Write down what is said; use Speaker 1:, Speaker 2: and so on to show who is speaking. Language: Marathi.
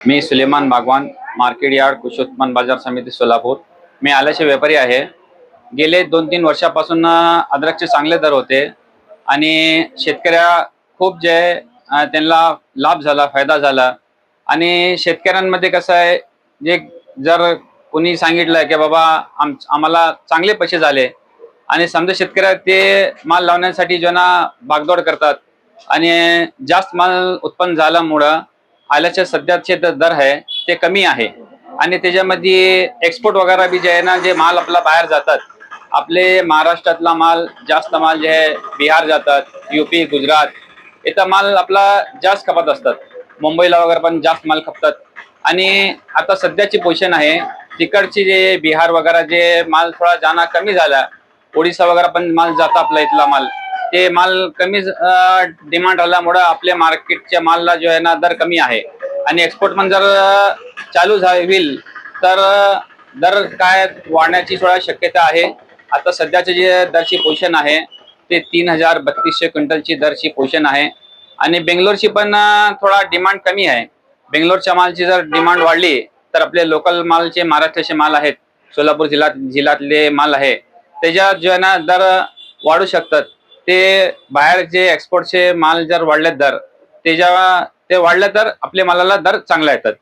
Speaker 1: मी सुलेमान बागवान मार्केट यार्ड कृषी उत्पन्न बाजार समिती सोलापूर. मी आल्याचे व्यापारी आहे. गेले दोन तीन वर्षापासून अद्रकचे चांगले दर होते आणि शेतकऱ्या खूप जे त्यांना लाभ झाला फायदा झाला. आणि शेतकऱ्यांमध्ये कसं आहे जे जर कोणी सांगितलं की बाबा आम आम्हाला चांगले पैसे झाले आणि समजा शेतकऱ्या ते माल लावण्यासाठी ज्यांना भागदौड करतात आणि जास्त माल उत्पन्न झाल्यामुळं आल्याचे सध्याचे दर आहे ते कमी आहे. आणि त्याच्यामध्ये एक्सपोर्ट वगैरे बी जे आहे ना जे माल आपला बाहेर जातात आपले महाराष्ट्रातला माल जास्त माल जे आहे बिहार जातात युपी गुजरात इथं माल आपला जास्त खपत असतात. मुंबईला वगैरे पण जास्त माल खपतात. आणि आता सध्याची पोझिशन आहे तिकडची जे बिहार वगैरे जे माल थोडा जाणं कमी झाला ओडिसा वगैरे पण माल जाता आपला इथला माल. ते माल कमी डिमांड आल्यामुळं आपल्या मार्केटच्या मालला जो आहे ना दर कमी आहे. आणि एक्सपोर्ट पण जर चालू झा होईल तर दर काय वाढण्याची थोडा शक्यता आहे. आता सध्याचे जे दरची पोझिशन आहे ते तीन हजार बत्तीसशे क्विंटलची दरची पोझिशन आहे. आणि बेंगलोरची पण थोडा डिमांड कमी आहे. बेंगलोरच्या मालची जर डिमांड वाढली तर आपले लोकल मालचे महाराष्ट्राचे माल आहेत. सोलापूर जिल्ह्यात जिल्ह्यातले माल आहे. त्याच्यात जो आहे ना दर वाढू शकतात. ते बाहेर जे एक्सपोर्टचे माल जर वाढले दर त्याच्या ते वाढले तर आपल्या मालाला दर चांगला येतात.